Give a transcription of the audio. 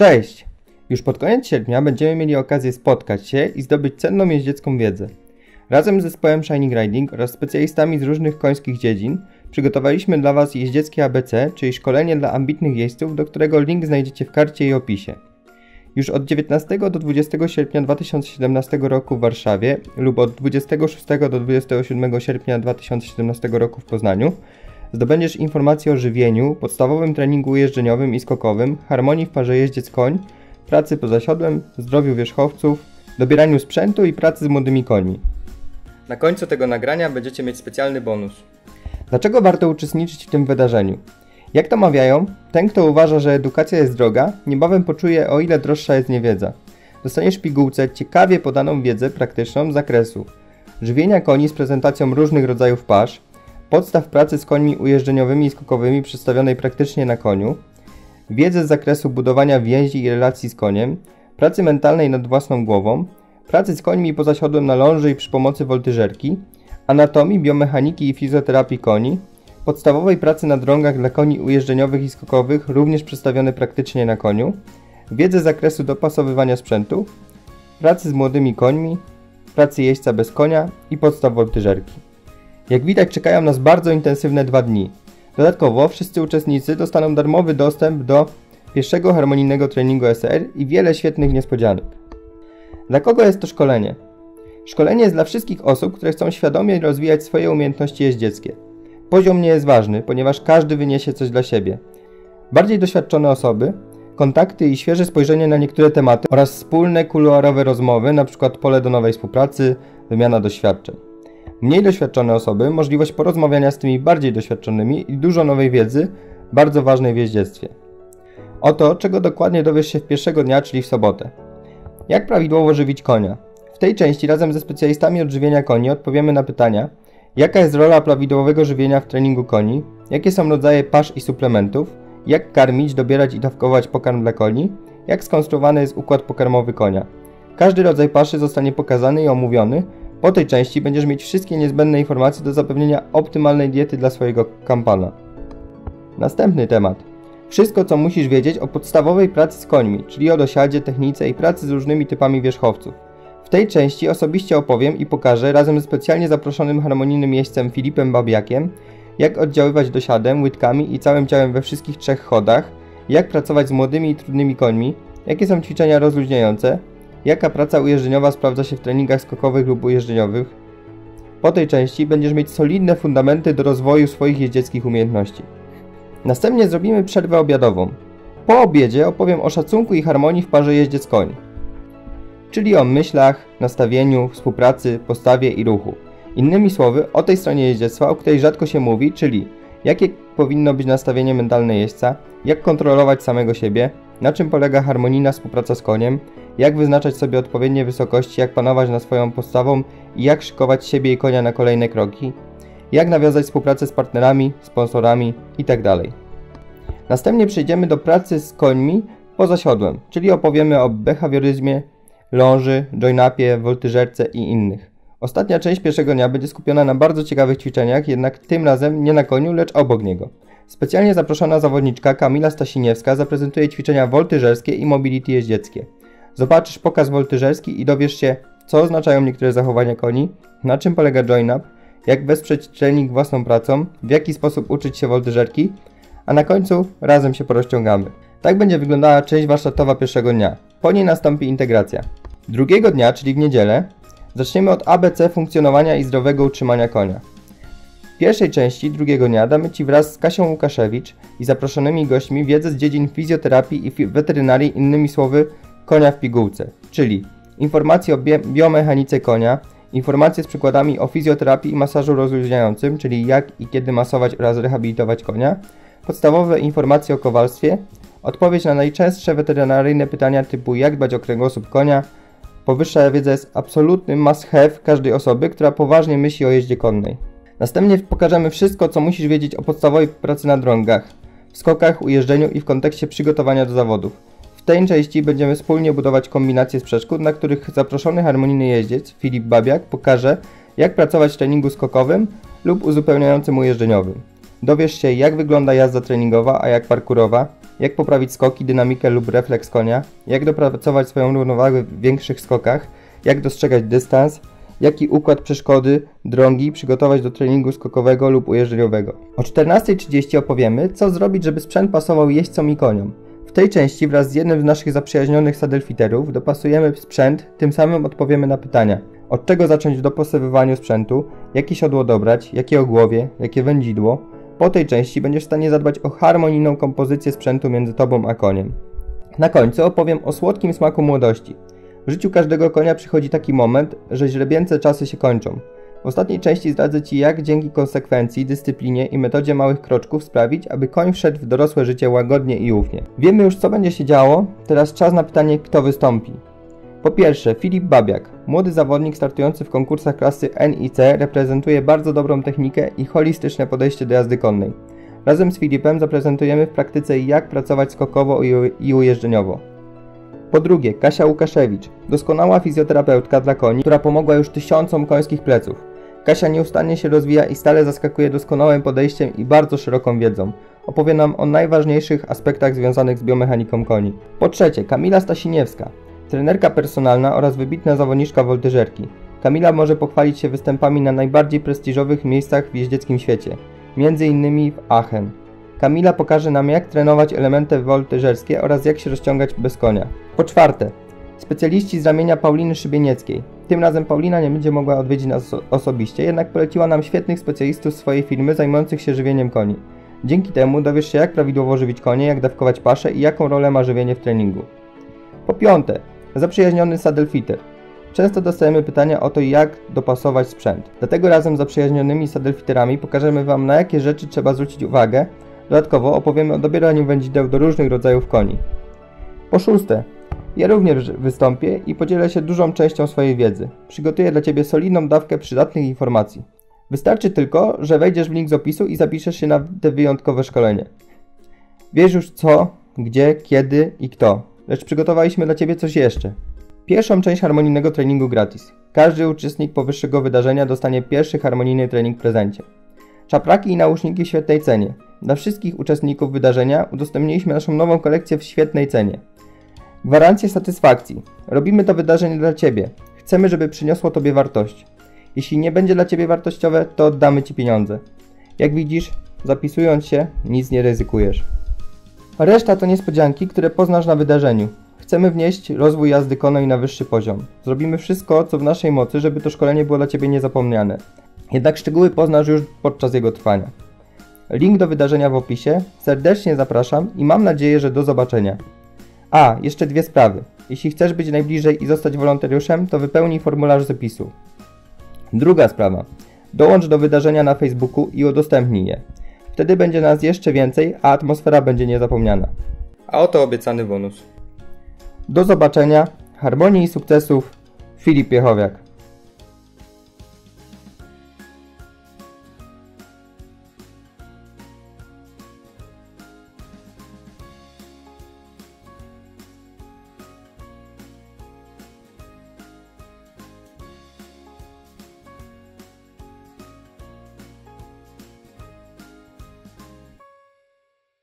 Cześć! Już pod koniec sierpnia będziemy mieli okazję spotkać się i zdobyć cenną jeździecką wiedzę. Razem z zespołem Shining Riding oraz specjalistami z różnych końskich dziedzin przygotowaliśmy dla Was jeździeckie ABC, czyli szkolenie dla ambitnych jeźdźców, do którego link znajdziecie w karcie i opisie. Już od 19 do 20 sierpnia 2017 roku w Warszawie lub od 26 do 27 sierpnia 2017 roku w Poznaniu zdobędziesz informacje o żywieniu, podstawowym treningu jeżdżeniowym i skokowym, harmonii w parze jeździec-koń, pracy poza siodłem, zdrowiu wierzchowców, dobieraniu sprzętu i pracy z młodymi końmi. Na końcu tego nagrania będziecie mieć specjalny bonus. Dlaczego warto uczestniczyć w tym wydarzeniu? Jak to mawiają, ten kto uważa, że edukacja jest droga, niebawem poczuje o ile droższa jest niewiedza. Dostaniesz pigułce ciekawie podaną wiedzę praktyczną z zakresu żywienia koni z prezentacją różnych rodzajów pasz, podstaw pracy z końmi ujeżdżeniowymi i skokowymi przedstawionej praktycznie na koniu, wiedzę z zakresu budowania więzi i relacji z koniem, pracy mentalnej nad własną głową, pracy z końmi poza siodłem na ląży i przy pomocy woltyżerki, anatomii, biomechaniki i fizjoterapii koni, podstawowej pracy na drągach dla koni ujeżdżeniowych i skokowych, również przedstawione praktycznie na koniu, wiedzę z zakresu dopasowywania sprzętu, pracy z młodymi końmi, pracy jeźdźca bez konia i podstaw woltyżerki. Jak widać czekają nas bardzo intensywne dwa dni. Dodatkowo wszyscy uczestnicy dostaną darmowy dostęp do pierwszego harmonijnego treningu SR i wiele świetnych niespodzianek. Dla kogo jest to szkolenie? Szkolenie jest dla wszystkich osób, które chcą świadomie rozwijać swoje umiejętności jeździeckie. Poziom nie jest ważny, ponieważ każdy wyniesie coś dla siebie. Bardziej doświadczone osoby, kontakty i świeże spojrzenie na niektóre tematy oraz wspólne kuluarowe rozmowy, np. pole do nowej współpracy, wymiana doświadczeń. Mniej doświadczone osoby, możliwość porozmawiania z tymi bardziej doświadczonymi i dużo nowej wiedzy, bardzo ważnej w jeździectwie. Oto, czego dokładnie dowiesz się w pierwszego dnia, czyli w sobotę. Jak prawidłowo żywić konia? W tej części razem ze specjalistami od żywienia koni odpowiemy na pytania, jaka jest rola prawidłowego żywienia w treningu koni, jakie są rodzaje pasz i suplementów, jak karmić, dobierać i dawkować pokarm dla koni, jak skonstruowany jest układ pokarmowy konia. Każdy rodzaj paszy zostanie pokazany i omówiony, po tej części będziesz mieć wszystkie niezbędne informacje do zapewnienia optymalnej diety dla swojego kampana. Następny temat. Wszystko, co musisz wiedzieć o podstawowej pracy z końmi, czyli o dosiadzie, technice i pracy z różnymi typami wierzchowców. W tej części osobiście opowiem i pokażę razem z specjalnie zaproszonym harmonijnym jeźdźcem Filipem Babiakiem, jak oddziaływać dosiadem, łydkami i całym ciałem we wszystkich trzech chodach, jak pracować z młodymi i trudnymi końmi, jakie są ćwiczenia rozluźniające, jaka praca ujeżdżeniowa sprawdza się w treningach skokowych lub ujeżdżeniowych. Po tej części będziesz mieć solidne fundamenty do rozwoju swoich jeździeckich umiejętności. Następnie zrobimy przerwę obiadową. Po obiedzie opowiem o szacunku i harmonii w parze jeździec-koń, czyli o myślach, nastawieniu, współpracy, postawie i ruchu. Innymi słowy, o tej stronie jeździectwa, o której rzadko się mówi, czyli jakie powinno być nastawienie mentalne jeźdźca, jak kontrolować samego siebie, na czym polega harmonijna współpraca z koniem, jak wyznaczać sobie odpowiednie wysokości, jak panować nad swoją postawą i jak szykować siebie i konia na kolejne kroki, jak nawiązać współpracę z partnerami, sponsorami itd. Tak Następnie przejdziemy do pracy z końmi poza siodłem, czyli opowiemy o behawioryzmie, ląży, join-upie, woltyżerce i innych. Ostatnia część pierwszego dnia będzie skupiona na bardzo ciekawych ćwiczeniach, jednak tym razem nie na koniu, lecz obok niego. Specjalnie zaproszona zawodniczka Kamila Stasiniewska zaprezentuje ćwiczenia woltyżerskie i mobility jeździeckie. Zobaczysz pokaz woltyżerski i dowiesz się, co oznaczają niektóre zachowania koni, na czym polega join-up, jak wesprzeć trening własną pracą, w jaki sposób uczyć się woltyżerki, a na końcu razem się porozciągamy. Tak będzie wyglądała część warsztatowa pierwszego dnia. Po niej nastąpi integracja. Drugiego dnia, czyli w niedzielę, zaczniemy od ABC funkcjonowania i zdrowego utrzymania konia. W pierwszej części drugiego dnia damy Ci wraz z Kasią Łukaszewicz i zaproszonymi gośćmi wiedzę z dziedzin fizjoterapii i weterynarii, innymi słowy konia w pigułce, czyli informacje o biomechanice konia, informacje z przykładami o fizjoterapii i masażu rozluźniającym, czyli jak i kiedy masować oraz rehabilitować konia, podstawowe informacje o kowalstwie, odpowiedź na najczęstsze weterynaryjne pytania typu jak dbać o kręgosłup konia. Powyższa wiedza jest absolutnym must have każdej osoby, która poważnie myśli o jeździe konnej. Następnie pokażemy wszystko, co musisz wiedzieć o podstawowej pracy na drągach, w skokach, ujeżdżeniu i w kontekście przygotowania do zawodów. Tej części będziemy wspólnie budować kombinacje z przeszkód, na których zaproszony harmonijny jeździec Filip Babiak pokaże, jak pracować w treningu skokowym lub uzupełniającym ujeżdżeniowym. Dowiesz się, jak wygląda jazda treningowa, a jak parkurowa, jak poprawić skoki, dynamikę lub refleks konia, jak dopracować swoją równowagę w większych skokach, jak dostrzegać dystans, jaki układ przeszkody, drągi przygotować do treningu skokowego lub ujeżdżeniowego. O 14.30 opowiemy, co zrobić, żeby sprzęt pasował jeźdźcom i koniom. W tej części wraz z jednym z naszych zaprzyjaźnionych sadelfiterów dopasujemy sprzęt, tym samym odpowiemy na pytania. Od czego zacząć w dopasowywaniu sprzętu, jakie siodło dobrać, jakie ogłowie, jakie wędzidło. Po tej części będziesz w stanie zadbać o harmonijną kompozycję sprzętu między tobą a koniem. Na końcu opowiem o słodkim smaku młodości. W życiu każdego konia przychodzi taki moment, że źrebięce czasy się kończą. W ostatniej części zdradzę Ci, jak dzięki konsekwencji, dyscyplinie i metodzie małych kroczków sprawić, aby koń wszedł w dorosłe życie łagodnie i ufnie. Wiemy już, co będzie się działo, teraz czas na pytanie, kto wystąpi. Po pierwsze, Filip Babiak, młody zawodnik startujący w konkursach klasy N i C, reprezentuje bardzo dobrą technikę i holistyczne podejście do jazdy konnej. Razem z Filipem zaprezentujemy w praktyce, jak pracować skokowo i ujeżdżeniowo. Po drugie, Kasia Łukaszewicz, doskonała fizjoterapeutka dla koni, która pomogła już tysiącom końskich pleców. Kasia nieustannie się rozwija i stale zaskakuje doskonałym podejściem i bardzo szeroką wiedzą. Opowie nam o najważniejszych aspektach związanych z biomechaniką koni. Po trzecie, Kamila Stasiniewska, trenerka personalna oraz wybitna zawodniczka woltyżerki. Kamila może pochwalić się występami na najbardziej prestiżowych miejscach w jeździeckim świecie, m.in. w Aachen. Kamila pokaże nam jak trenować elementy woltyżerskie oraz jak się rozciągać bez konia. Po czwarte, specjaliści z ramienia Pauliny Szybienieckiej. Tym razem Paulina nie będzie mogła odwiedzić nas osobiście, jednak poleciła nam świetnych specjalistów swojej firmy zajmujących się żywieniem koni. Dzięki temu dowiesz się jak prawidłowo żywić konie, jak dawkować paszę i jaką rolę ma żywienie w treningu. Po piąte, zaprzyjaźniony saddlefitter. Często dostajemy pytania o to, jak dopasować sprzęt. Dlatego razem z zaprzyjaźnionymi saddlefitterami pokażemy Wam, na jakie rzeczy trzeba zwrócić uwagę. Dodatkowo opowiemy o dobieraniu wędzideł do różnych rodzajów koni. Po szóste, ja również wystąpię i podzielę się dużą częścią swojej wiedzy. Przygotuję dla Ciebie solidną dawkę przydatnych informacji. Wystarczy tylko, że wejdziesz w link z opisu i zapiszesz się na te wyjątkowe szkolenie. Wiesz już co, gdzie, kiedy i kto, lecz przygotowaliśmy dla Ciebie coś jeszcze. Pierwszą część harmonijnego treningu gratis. Każdy uczestnik powyższego wydarzenia dostanie pierwszy harmonijny trening w prezencie. Czapraki i nauszniki w świetnej cenie. Dla wszystkich uczestników wydarzenia udostępniliśmy naszą nową kolekcję w świetnej cenie. Gwarancję satysfakcji. Robimy to wydarzenie dla Ciebie. Chcemy, żeby przyniosło Tobie wartość. Jeśli nie będzie dla Ciebie wartościowe, to oddamy Ci pieniądze. Jak widzisz, zapisując się, nic nie ryzykujesz. Reszta to niespodzianki, które poznasz na wydarzeniu. Chcemy wnieść rozwój jazdy konnej na wyższy poziom. Zrobimy wszystko, co w naszej mocy, żeby to szkolenie było dla Ciebie niezapomniane. Jednak szczegóły poznasz już podczas jego trwania. Link do wydarzenia w opisie. Serdecznie zapraszam i mam nadzieję, że do zobaczenia. A, jeszcze dwie sprawy. Jeśli chcesz być najbliżej i zostać wolontariuszem, to wypełnij formularz zapisu. Druga sprawa. Dołącz do wydarzenia na Facebooku i udostępnij je. Wtedy będzie nas jeszcze więcej, a atmosfera będzie niezapomniana. A oto obiecany bonus. Do zobaczenia, harmonii i sukcesów, Filip Piechowiak.